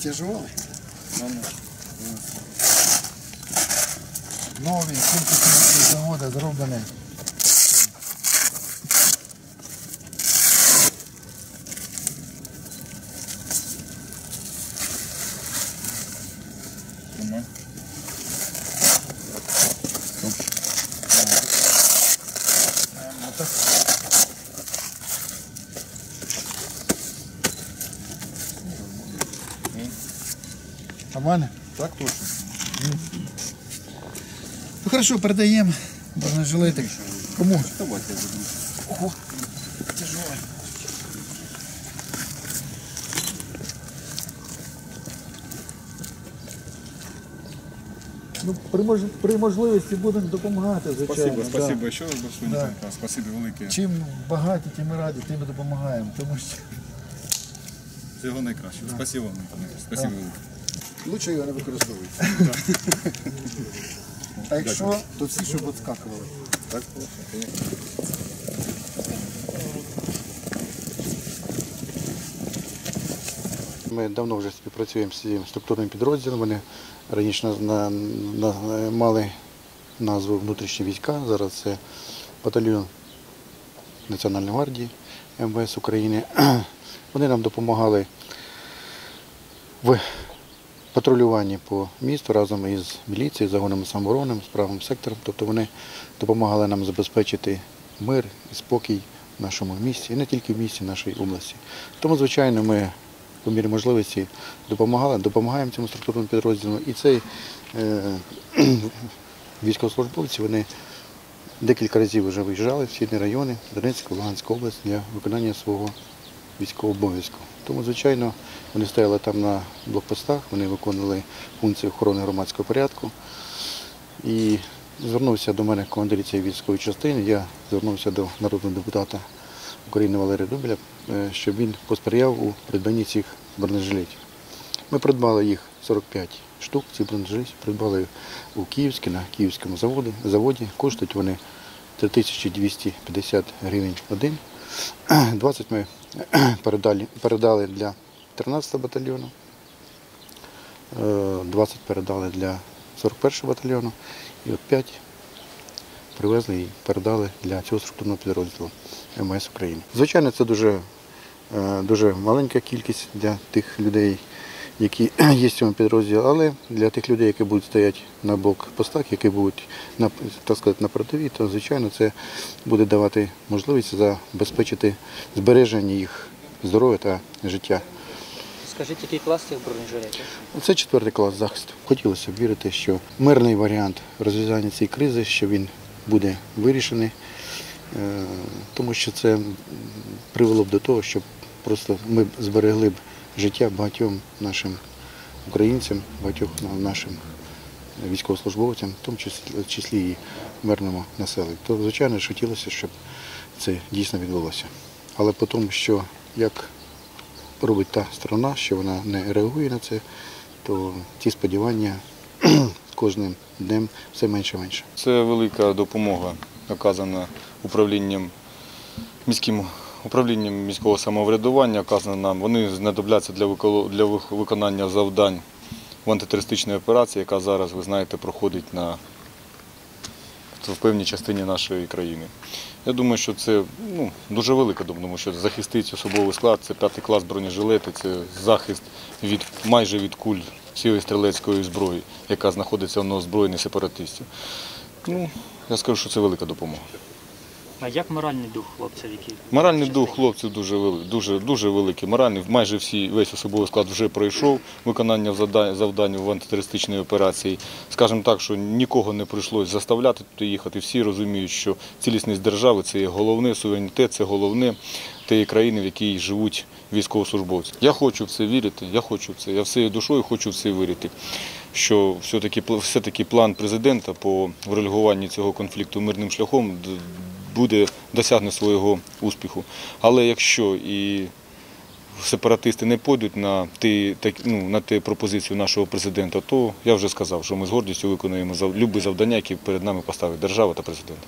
Тяжелый. Новий кількість завода зроблений. Нормально? Так точно. Ну хорошо, передаємо. Бронежилети. Кому? Давайте я буду. О, тяжело. Ну, при, мож... при можливості будемо допомагати, звичайно. Спасибо, да. спасибо ще раз большое. Да. Спасибо велике. Чим багаті, тим і раді, тим і допомагаємо. Тому що Всього найкращого. Спасибо вам. Спасибо велике. Лучше його не використовують. А якщо, то всі, щоб відскакували. Так? Ми давно вже співпрацюємо з цим структурним підрозділом. Вони раніше на, на, на- мали назву внутрішні війська. Зараз це батальйон Національної гвардії МВС України. Вони нам допомагали в патрулюванні по місту разом із міліцією, загоном самооборони, з правим сектором. Тобто вони допомагали нам забезпечити мир і спокій в нашому місті, і не тільки в місті, в нашій області. Тому, звичайно, ми по мірі можливості допомагали, допомагаємо цьому структурному підрозділу. І цей е, військовослужбовці вони декілька разів вже виїжджали в східні райони, Донецька, Луганська область для виконання свого військового обов'язку. Тому, звичайно, вони стояли там на блокпостах, вони виконували функції охорони громадського порядку. І звернувся до мене командир цієї військової частини. Я звернувся до народного депутата України Валерія Дубіля, е, щоб він посприяв у придбанні цих бронежилетів. Ми придбали їх 45 штук, ці бронежилетів, придбали у Київській, на Київському заводі. заводі. Коштують вони 3250 гривень один. 20 ми передали, передали для 13 батальйону, е, 20 передали для 41 го батальйону і от 5 привезли і передали для цього структурного підрозділу МС України. Звичайно, це дуже, е, дуже маленька кількість для тих людей, які є в цьому підрозділі, але для тих людей, які будуть стояти на блокпостах, які будуть на, так сказати, на передовій, то звичайно це буде давати можливість забезпечити збереження їх здоров'я та життя. Скажіть, який клас цих бронежилетів? Це четвертий клас захисту. Хотілося б вірити, що мирний варіант розв'язання цієї кризи, що він буде вирішений, е, тому що це привело б до того, щоб просто ми зберегли б життя багатьом нашим українцям, багатьох нашим військовослужбовцям, в тому числі, і мирному населенню. То, звичайно ж, хотілося, щоб це дійсно відбулося. Але по тому, що як робить та сторона, що вона не реагує на це, то ті сподівання кожним днем все менше і менше. Це велика допомога, оказана управлінням міським управлінням міського самоврядування, оказана нам. Вони знадобляться для вико- для вик- виконання завдань в антитерористичній операції, яка зараз, ви знаєте, проходить на в певній частині нашої країни. Я думаю, що це ну, дуже велика, тому що захистить особовий склад, це п'ятий клас бронежилети, це захист від майже від куль цієї стрілецької зброї, яка знаходиться на озброєнні сепаратистів. Ну, я скажу, що це велика допомога. А як моральний дух хлопців, які Моральний дух хлопців дуже великий, дуже, дуже великий. Моральний, майже всі, весь особовий склад вже пройшов виконання завдань, в антитерористичній операції. Скажімо так, що нікого не прийшлось заставляти туди їхати. Всі розуміють, що цілісність держави це є головне, суверенітет це головне тієї країни, в якій живуть військовослужбовці. Я хочу в це вірити, я хочу в це, я всією душою хочу в це вірити. Що все-таки, все-таки план президента по врегулюванні цього конфлікту мирним шляхом буде досягне свого успіху. Але якщо і сепаратисти не пойдуть на ті, ну, на ті пропозицію нашого президента, то я вже сказав, що ми з гордістю виконуємо любі завдання, які перед нами поставить держава та президент.